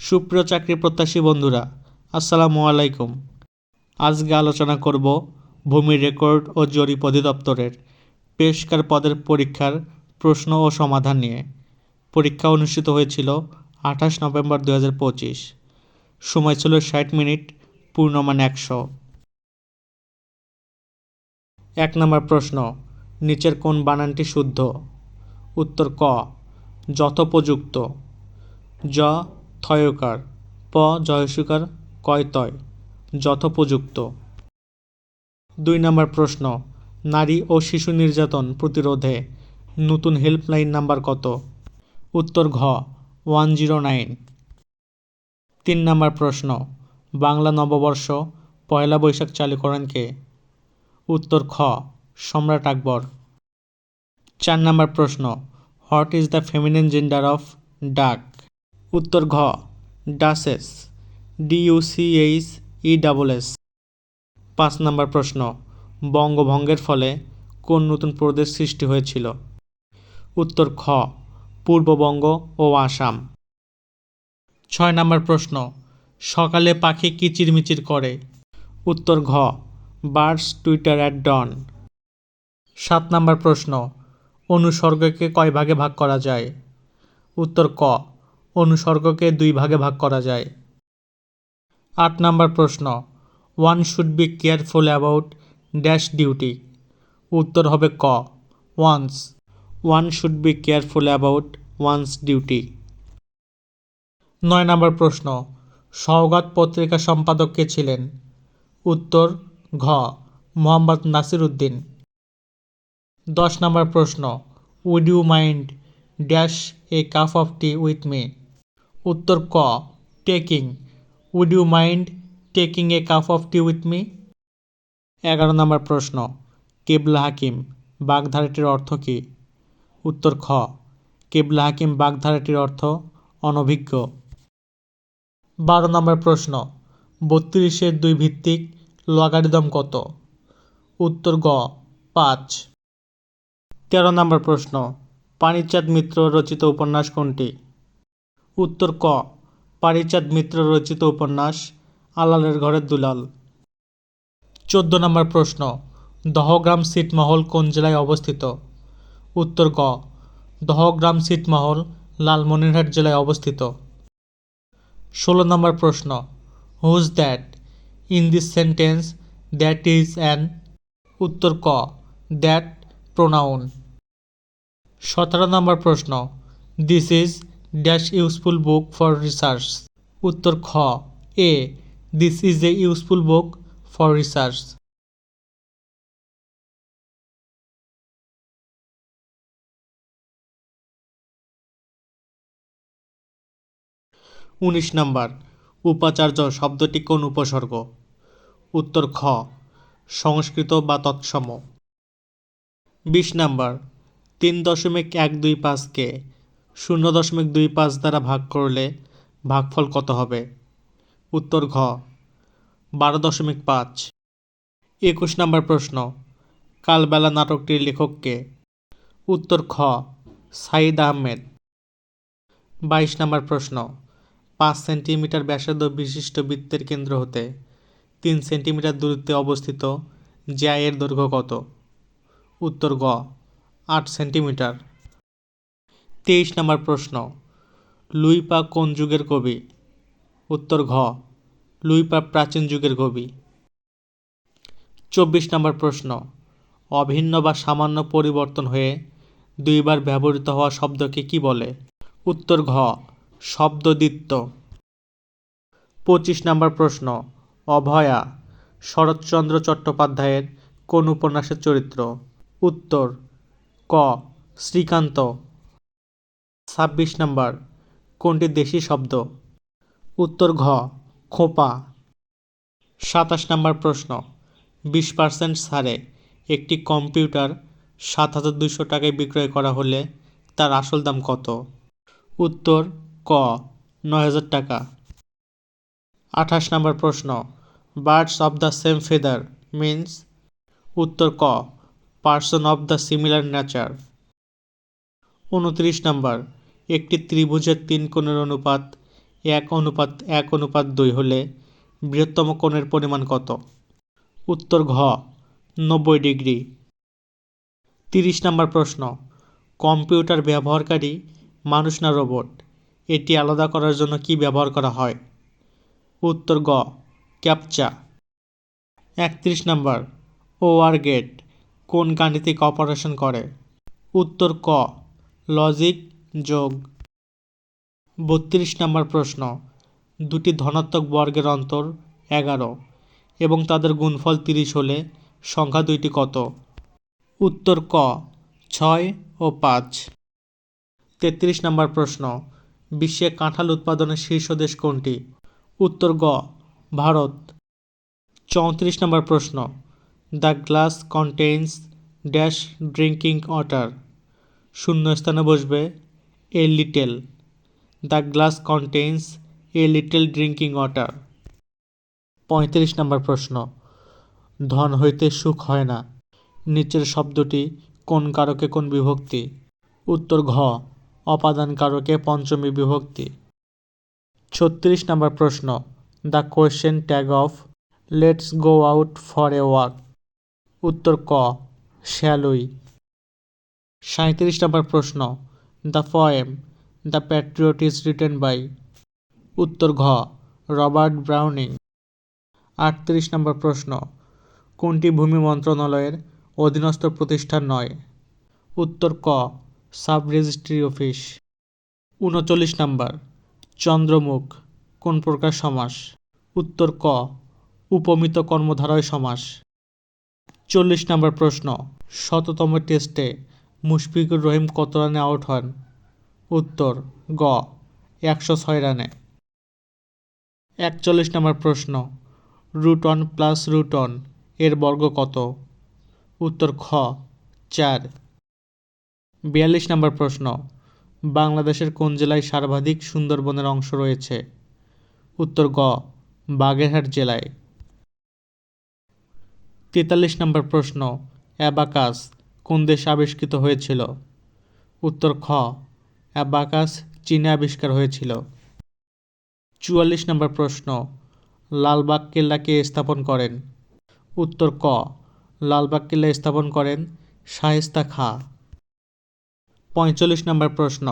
সুপ্রিয় চাকরি প্রত্যাশী বন্ধুরা, আসসালামু আলাইকুম। আজকে আলোচনা করব ভূমি রেকর্ড ও জরিপ অধিদপ্তরের পেশকার পদের পরীক্ষার প্রশ্ন ও সমাধান নিয়ে। পরীক্ষা অনুষ্ঠিত হয়েছিল আঠাশ নভেম্বর দু হাজার পঁচিশ। সময় ছিল ষাট মিনিট, পূর্ণমান একশো। এক নম্বর প্রশ্ন, নিচের কোন বানানটি শুদ্ধ? উত্তর ক, যথোপযুক্ত। জ থয়কার, প. জয়সুকার কয় তয়, যথোপযুক্ত। দুই নম্বর প্রশ্ন, নারী ও শিশু নির্যাতন প্রতিরোধে নতুন হেল্পলাইন নাম্বার কত? উত্তর ঘ, ওয়ান জিরো নাইন। তিন নম্বর প্রশ্ন, বাংলা নববর্ষ, পয়লা বৈশাখ চালু করেন কে? উত্তর খ, সম্রাট আকবর। চার নম্বর প্রশ্ন, what is the feminine gender of duck? উত্তর ঘ, ডাসেস ডিইউসিএইচ ই ডাবল এস। পাঁচ নম্বর প্রশ্ন, বঙ্গভঙ্গের ফলে কোন নতুন প্রদেশ সৃষ্টি হয়েছিল? উত্তর খ, পূর্ববঙ্গ ও আসাম। ছয় নম্বর প্রশ্ন, সকালে পাখি কিচিরমিচির করে? উত্তর ঘ বার্ডস টুইটার অ্যাট ডন। সাত নম্বর প্রশ্ন, অনুসর্গকে কয় ভাগে ভাগ করা যায়? উত্তর ক অনুসর্গকে দুই ভাগে ভাগ করা যায়। আট নাম্বার প্রশ্ন one should be careful about dash duty উত্তর হবে ক one's one should be careful about one's duty নয় নম্বর প্রশ্ন, সওগাত পত্রিকা সম্পাদক কে ছিলেন? উত্তর, ঘ, মোহাম্মদ নাসির উদ্দিন দশ নম্বর প্রশ্ন would you mind dash a cup of tea with me উত্তর ক taking would you mind taking a cup of tea with me এগারো নম্বর প্রশ্ন, কেবলা হাকিম, বাগধারাটির অর্থ কী? উত্তর খ, কেবলা হাকিম, বাগধারাটির অর্থ অনভিজ্ঞ। বারো নম্বর প্রশ্ন, বত্রিশের দুই ভিত্তিক লগারিদম কত? উত্তর গ, পাঁচ। তেরো নম্বর প্রশ্ন, পানিচাঁদ মিত্র রচিত উপন্যাস কোনটি? উত্তর ক। পারিচাঁদ মিত্র রচিত উপন্যাস, আলালের ঘরের দুলাল। চোদ্দ নম্বর প্রশ্ন, দহগ্রাম ছিটমহল কোন জেলায় অবস্থিত? উত্তর ক দহগ্রাম ছিটমহল লালমনিরহাট জেলায় অবস্থিত। ষোলো নম্বর প্রশ্ন whose that in this sentence that is an উত্তর ক দ্যাট প্রোনাউন সতেরো নম্বর প্রশ্ন this is dash useful book for research উত্তর খ a this is a useful book for research উনিশ নম্বর, উপাচার্য শব্দটি কোন উপসর্গ? উত্তর খ, সংস্কৃত বা তৎসম। বিশ নাম্বার, তিন দশমিক এক দুই পাঁচকে শূন্য দশমিক দুই পাঁচ দ্বারা ভাগ করলে ভাগফল কত হবে? উত্তর ঘ, বারো দশমিক পাঁচ। একুশ নাম্বার প্রশ্ন, কালবেলা নাটকটির লেখককে। উত্তর খ সাইদ আহমেদ। বাইশ নাম্বার প্রশ্ন, পাঁচ সেন্টিমিটার ব্যাসার্ধ বিশিষ্ট বৃত্তের কেন্দ্র হতে তিন সেন্টিমিটার দূরত্বে অবস্থিত জ্যায়ের দৈর্ঘ্য কত? উত্তর গ আট সেন্টিমিটার। তেইশ নম্বর প্রশ্ন। লুইপা কোন যুগের কবি? উত্তর ঘ। লুইপা প্রাচীন যুগের কবি। চব্বিশ নম্বর প্রশ্ন। অভিন্ন বা সামান্য পরিবর্তন হয়ে দুইবার ব্যবহৃত হওয়া শব্দকে কি বলে? উত্তর ঘ। শব্দদিত্য পঁচিশ নম্বর প্রশ্ন। অভয়া, শরৎচন্দ্র চট্টোপাধ্যায়ের কোন উপন্যাসের চরিত্র? উত্তর, ক, শ্রীকান্ত। ছাব্বিশ নম্বর। কোনটি দেশি শব্দ? উত্তর ঘ, খোপা। সাতাশ নম্বর প্রশ্ন, বিশ পার্সেন্ট ছাড়ে একটি কম্পিউটার সাত হাজার দুশো টাকায় বিক্রয় করা হলে তার আসল দাম কত? উত্তর, ক, নয় হাজার টাকা। আঠাশ নম্বর প্রশ্ন, birds of the same feather means? উত্তর, ক, person of the similar nature. উনত্রিশ নম্বর একটি ত্রিভুজের তিন কোণের অনুপাত, এক অনুপাত এক অনুপাত দুই হলে বৃহত্তম কোণের পরিমাণ কত? উত্তর ঘ, নব্বই ডিগ্রি। তিরিশ নম্বর প্রশ্ন, কম্পিউটার ব্যবহারকারী মানুষ না রোবট? এটি আলাদা করার জন্য কি ব্যবহার করা হয়? উত্তর গ, ক্যাপচা। একত্রিশ নম্বর ওয়ার গেট, কোন গাণিতিক অপারেশন করে? উত্তর ক, লজিক যোগ। বত্রিশ নম্বর প্রশ্ন। দুটি ধনাত্মক বর্গের অন্তর এগারো এবং তাদের গুণফল তিরিশ হলে সংখ্যা দুইটি কত? উত্তর ক, ছয় ও পাঁচ। তেত্রিশ নম্বর প্রশ্ন। বিশ্বে কাঁঠাল উৎপাদনের শীর্ষ দেশ কোনটি? উত্তর গ, ভারত। চৌত্রিশ নম্বর প্রশ্ন। The glass contains dash drinking water. শূন্য স্থানে বসবে a little the glass contains a little drinking water পঁয়ত্রিশ নম্বর প্রশ্ন। ধন হইতে সুখ হয় না। নিচের শব্দটি কোন কারকে কোন বিভক্তি? উত্তর ঘ, অপাদান কারকে পঞ্চমী বিভক্তি। ছত্রিশ নম্বর প্রশ্ন। The question tag of let's go out for a walk উত্তর ক, শ্যালুই। সাঁত্রিশ নম্বর প্রশ্ন। The poem, the patriot is written by. উত্তর ঘ, রবার্ট ব্রাউনিং। আটত্রিশ নম্বর প্রশ্ন, কোনটি ভূমি মন্ত্রণালয়ের অধীনস্থ প্রতিষ্ঠান নয়? উত্তর ক, সাব রেজিস্ট্রি অফিস। উনচল্লিশ নম্বর, চন্দ্রমুখ, কোন প্রকার সমাস? উত্তর ক, উপমিত কর্মধারয় সমাস। চল্লিশ নম্বর প্রশ্ন, শততম টেস্টে মুশফিকুর রহিম কত রানে আউট হন? উত্তর, গ, একশো ছয় রানে। একচল্লিশ নম্বর প্রশ্ন, রুট ওয়ান প্লাস রুট ওয়ানের বর্গ কত? উত্তর, খ, চার। বিয়াল্লিশ নম্বর প্রশ্ন, বাংলাদেশের কোন জেলায় সর্বাধিক সুন্দরবনের অংশ রয়েছে? উত্তর, গ, বাগেরহাট জেলায়। তেতাল্লিশ নম্বর প্রশ্ন, অ্যাবাকাস কোন দেশে আবিষ্কৃত হয়েছিল? উত্তর খ, অ্যাবাকাস, চীনে আবিষ্কার হয়েছিল। চুয়াল্লিশ নম্বর প্রশ্ন, লালবাগ কেল্লাকে স্থাপন করেন? উত্তর ক, লালবাগ কেল্লা স্থাপন করেন শায়েস্তা খাঁ। পঁয়তাল্লিশ নম্বর প্রশ্ন,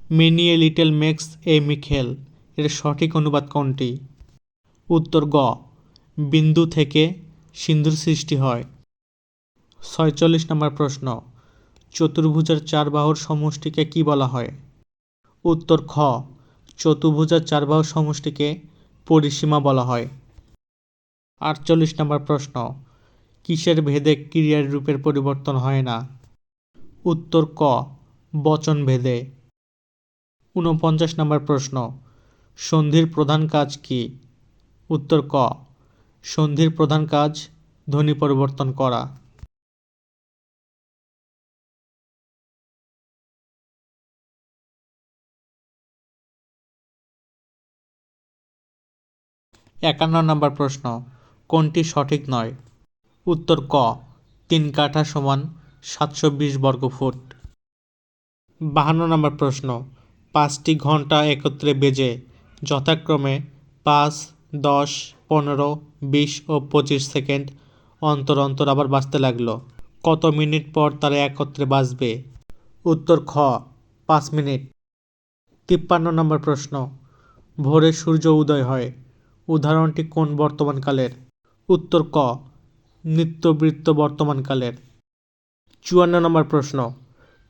many a little makes a mickle এর সঠিক অনুবাদ কোনটি? উত্তর গ, বিন্দু থেকে সিন্ধুর সৃষ্টি হয়। ছয়চল্লিশ নম্বর প্রশ্ন, চতুর্ভুজের চার বাহুর সমষ্টিকে কি বলা হয়? উত্তর, খ, চতুর্ভুজের চার বাহুর সমষ্টিকে পরিসীমা বলা হয়। আটচল্লিশ নম্বর প্রশ্ন, কিসের ভেদে ক্রিয়ার রূপের পরিবর্তন হয় না? উত্তর, ক, বচন ভেদে। ঊনপঞ্চাশ নম্বর প্রশ্ন, সন্ধির প্রধান কাজ কি? উত্তর, ক, সন্ধির প্রধান কাজ ধ্বনি পরিবর্তন করা। একান্ন নম্বর প্রশ্ন, কোনটি সঠিক নয়? উত্তর ক, তিন কাঠা সমান সাতশো বিশ বর্গফুট বাহান্ন নম্বর প্রশ্ন, পাঁচটি ঘণ্টা একত্রে বেজে যথাক্রমে পাঁচ, দশ, পনেরো, বিশ ও পঁচিশ সেকেন্ড অন্তর অন্তর আবার বাঁচতে লাগল। কত মিনিট পর তারা একত্রে বাঁচবে? উত্তর খ, পাঁচ মিনিট। তিপ্পান্ন নম্বর প্রশ্ন, ভোরে সূর্য উদয় হয়। উদাহরণটি কোন বর্তমানকালের? উত্তর ক, নিত্যবৃত্ত বর্তমানকালের। চুয়ান্ন নম্বর প্রশ্ন,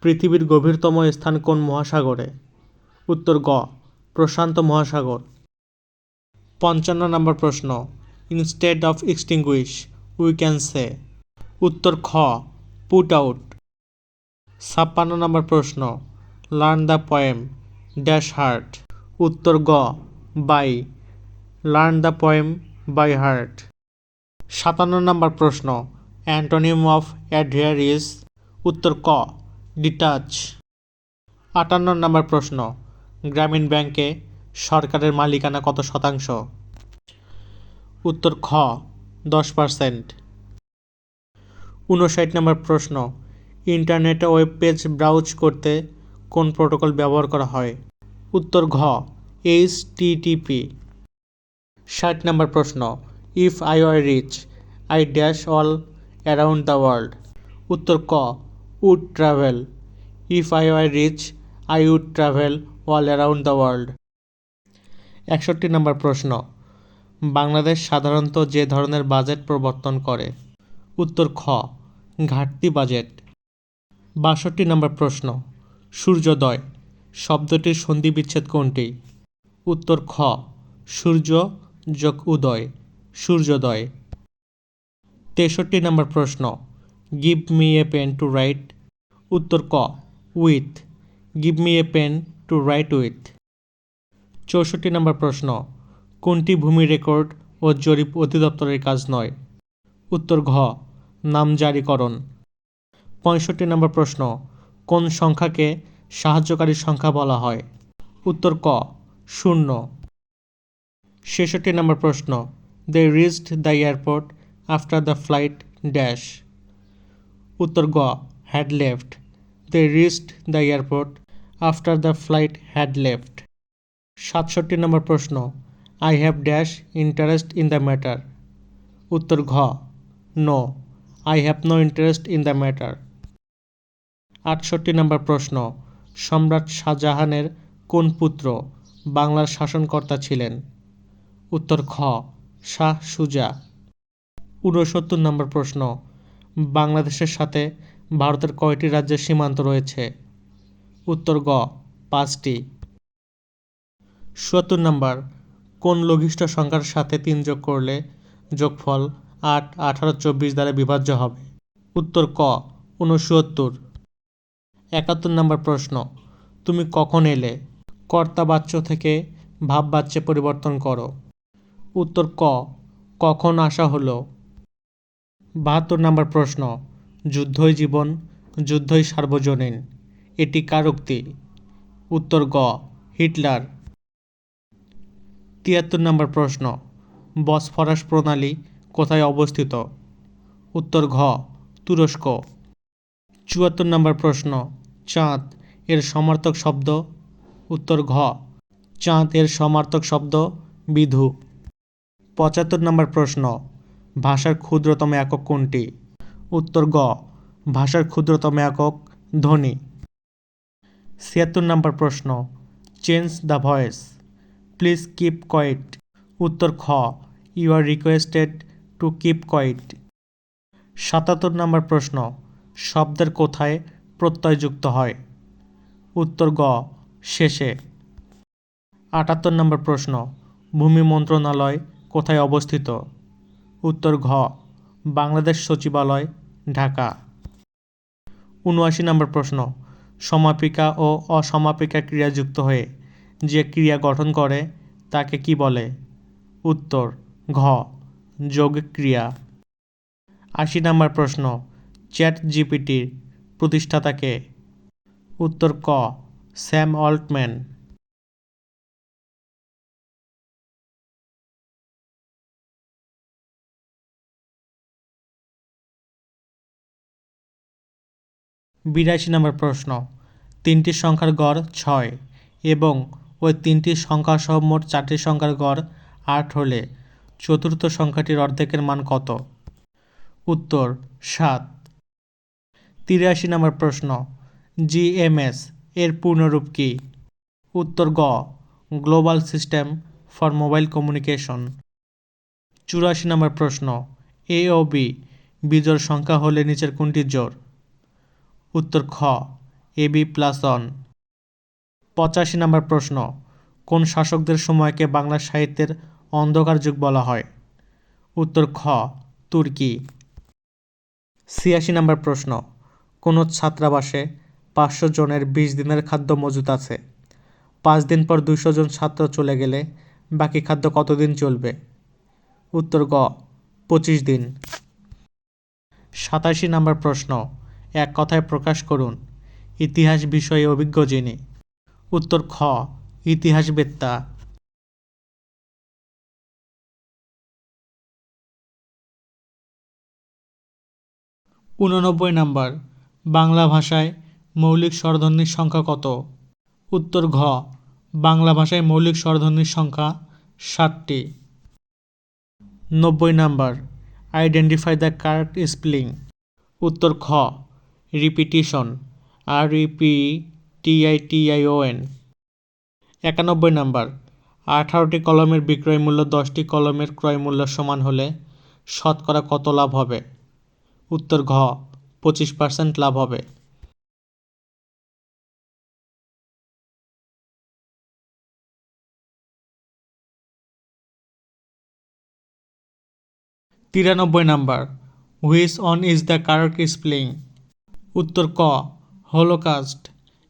পৃথিবীর গভীরতম স্থান কোন মহাসাগরে? উত্তর গ, প্রশান্ত মহাসাগর। পঞ্চান্ন নম্বর প্রশ্ন, instead of extinguish, we can say. উত্তর খ, পুট আউট। ছাপ্পান্ন নম্বর প্রশ্ন, learn the poem, dash heart. উত্তর গ, by. Learn the poem by heart সাতান্ন নম্বর প্রশ্ন। অ্যান্টোনিম অফ অ্যাডহেয়ার ইজ উত্তর ক। ডিটাচ আটান্ন নম্বর প্রশ্ন। গ্রামীণ ব্যাংকে সরকারের মালিকানা কত শতাংশ? উত্তর খ। দশ পার্সেন্ট উনষাট নম্বর প্রশ্ন। ইন্টারনেটে ওয়েব পেজ ব্রাউজ করতে কোন প্রোটোকল ব্যবহার করা হয়? উত্তর ঘ। এইচ টিটিপি ষাট নম্বর প্রশ্ন if I were rich I dash all around the world উত্তর ক would travel if I were rich I would travel all around the world একষট্টি নম্বর প্রশ্ন, বাংলাদেশ সাধারণত যে ধরনের বাজেট প্রবর্তন করে? উত্তর খ, ঘাটতি বাজেট. বাষট্টি নম্বর প্রশ্ন, সূর্যোদয়, শব্দটির সন্ধি বিচ্ছেদ কোনটি? উত্তর খ, সূর্য যোগ উদয়, সূর্যোদয়। তেষট্টি নম্বর প্রশ্ন give me a pen to write উত্তর ক with give me a pen to write with চৌষট্টি নম্বর প্রশ্ন, কোনটি ভূমি রেকর্ড ও জরিপ অধিদপ্তরের কাজ নয়? উত্তর ঘ নামজারিকরণ পঁয়ষট্টি নম্বর প্রশ্ন, কোন সংখ্যাকে সাহায্যকারী সংখ্যা বলা হয়? উত্তর ক, শূন্য। ছেষট্টি নম্বর প্রশ্ন they reached the airport after the flight dash উত্তর, গ had left they reached the airport after the flight had left সাতষট্টি নম্বর প্রশ্ন I have dash interest in the matter উত্তর, ঘ no I have no interest in the matter আটষট্টি নম্বর প্রশ্ন, সম্রাট শাহজাহানের কোন পুত্র বাংলার শাসনকর্তা ছিলেন? উত্তর খ, শাহ সুজা। ঊনসত্তর নম্বর প্রশ্ন, বাংলাদেশের সাথে ভারতের কয়টি রাজ্যের সীমান্ত রয়েছে? উত্তর গ, পাঁচটি। সত্তর নম্বর, কোন লঘিষ্ঠ সংখ্যার সাথে তিন যোগ করলে যোগফল আট, আঠারো, চব্বিশ দ্বারা বিভাজ্য হবে? উত্তর ক, উনসত্তর। একাত্তর নম্বর প্রশ্ন, তুমি কখন এলে? কর্তা বাচ্য থেকে ভাব বাচ্চে পরিবর্তন করো। উত্তর ক। কখন আসা হলো? বাহাত্তর নম্বর প্রশ্ন। যুদ্ধই জীবন, যুদ্ধই সার্বজনীন। এটি কার উক্তি? উত্তর গ, হিটলার। তিয়াত্তর নম্বর প্রশ্ন। বসফরাস প্রণালী কোথায় অবস্থিত? উত্তর ঘ, তুরস্ক। চুয়াত্তর নম্বর প্রশ্ন। চাঁদ এর সমার্থক শব্দ? উত্তর ঘ, চাঁদ এর সমার্থক শব্দ বিধু। পঁচাত্তর নম্বর প্রশ্ন, ভাষার ক্ষুদ্রতম একক কোনটি? উত্তর গ, ভাষার ক্ষুদ্রতম একক ধ্বনি। ছিয়াত্তর নম্বর প্রশ্ন change the voice please keep quiet উত্তর খ you are requested to keep quiet সাতাত্তর নম্বর প্রশ্ন, শব্দের কোথায় প্রত্যয়যুক্ত হয়? উত্তর গ, শেষে। আটাত্তর নম্বর প্রশ্ন, ভূমি মন্ত্রণালয় কোথায় অবস্থিত? উত্তর ঘ, বাংলাদেশ সচিবালয়, ঢাকা। উনআশি নম্বর প্রশ্ন, সমাপিকা ও অসমাপিকা ক্রিয়া যুক্ত হয়ে যে ক্রিয়া গঠন করে, তাকে কি বলে? উত্তর ঘ, যোগ ক্রিয়া। আশি নম্বর প্রশ্ন চ্যাট জিপিটির প্রতিষ্ঠাতাকে উত্তর ক, স্যাম অল্টম্যান। বিরাশি নম্বর প্রশ্ন। তিনটি সংখ্যার গড় ছয় এবং ওই তিনটি সংখ্যাসহ মোট চারটি সংখ্যার গড় আট হলে চতুর্থ সংখ্যাটির অর্ধেকের মান কত? উত্তর, সাত। তিরাশি নম্বর প্রশ্ন জিএমএস এর পূর্ণরূপ কী? উত্তর, গ। Global system for mobile communication. চুরাশি নম্বর প্রশ্ন, এ ও বি, বিজোড় সংখ্যা হলে নিচের কোনটি জোড়? উত্তর খ, এ বি প্লাস অন পঁচাশি নম্বর প্রশ্ন, কোন শাসকদের সময়কে বাংলা সাহিত্যের অন্ধকার যুগ বলা হয়? উত্তর খ, তুর্কি। ছিয়াশি নম্বর প্রশ্ন, কোনো ছাত্রাবাসে পাঁচশো জনের বিশ দিনের খাদ্য মজুত আছে? পাঁচ দিন পর দুশো জন ছাত্র চলে গেলে বাকি খাদ্য কতদিন চলবে? উত্তর গ, পঁচিশ দিন। সাতাশি নম্বর প্রশ্ন এক কথায় প্রকাশ করুন, ইতিহাস বিষয়ে অভিজ্ঞ যিনি। উত্তর খ, ইতিহাসবেত্তা। উননব্বই নাম্বার, বাংলা ভাষায় মৌলিক স্বরধ্বনির সংখ্যা কত? উত্তর ঘ, বাংলা ভাষায় মৌলিক স্বরধ্বনির সংখ্যা সাতটি নব্বই number, identify the correct spelling. উত্তর খ repetition R E P T I T I O N একানব্বই নাম্বার। আঠারোটি কলমের বিক্রয় মূল্য দশটি কলমের ক্রয় মূল্য সমান হলে শতকরা কত লাভ হবে? উত্তর, ঘ, পঁচিশ পার্সেন্ট লাভ হবে। তিরানব্বই number which one is the correct spelling উত্তর ক, holocaust,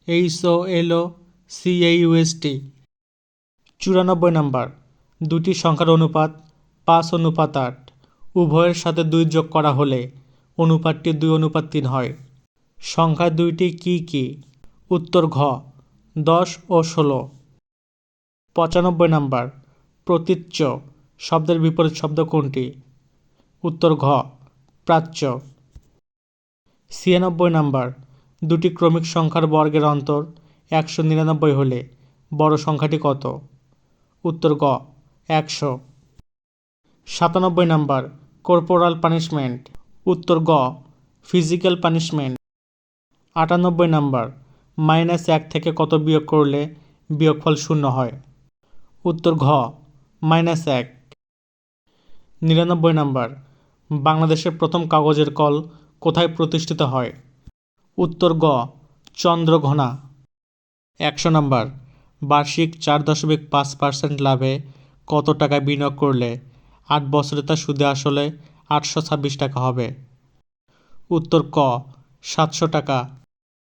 H O L O, C U S T চুরানব্বই নাম্বার, দুটি সংখ্যার অনুপাত পাঁচ অনুপাত আট। উভয়ের সাথে দুই যোগ করা হলে অনুপাতটি দুই অনুপাত তিন হয়। সংখ্যা দুইটি কি কি? উত্তর ঘ, দশ ও ষোলো। পঁচানব্বই নাম্বার, প্রতীচ্য, শব্দের বিপরীত শব্দ কোনটি? উত্তর ঘ, প্রাচ্য। ছিয়ানব্বই নাম্বার। দুটি ক্রমিক সংখ্যার বর্গের অন্তর একশো নিরানব্বই হলে বড় সংখ্যাটি কত? উত্তর গ, একশো। সাতানব্বই নাম্বার কর্পোরাল পানিশমেন্ট উত্তর গ ফিজিক্যাল পানিশমেন্ট আটানব্বই নাম্বার মাইনাস এক থেকে কত বিয়োগ করলে বিয়োগফল শূন্য হয়? উত্তর ঘ মাইনাস এক। নিরানব্বই নাম্বার, বাংলাদেশের প্রথম কাগজের কল কোথায় প্রতিষ্ঠিত হয়? উত্তর গ, চন্দ্রঘোনা। একশো নম্বর, বার্ষিক চার দশমিক পাঁচ পার্সেন্ট লাভে কত টাকা বিনিয়োগ করলে আট বছরে তা সুদে আসলে আটশো ছাব্বিশ টাকা হবে? উত্তর ক, সাতশো টাকা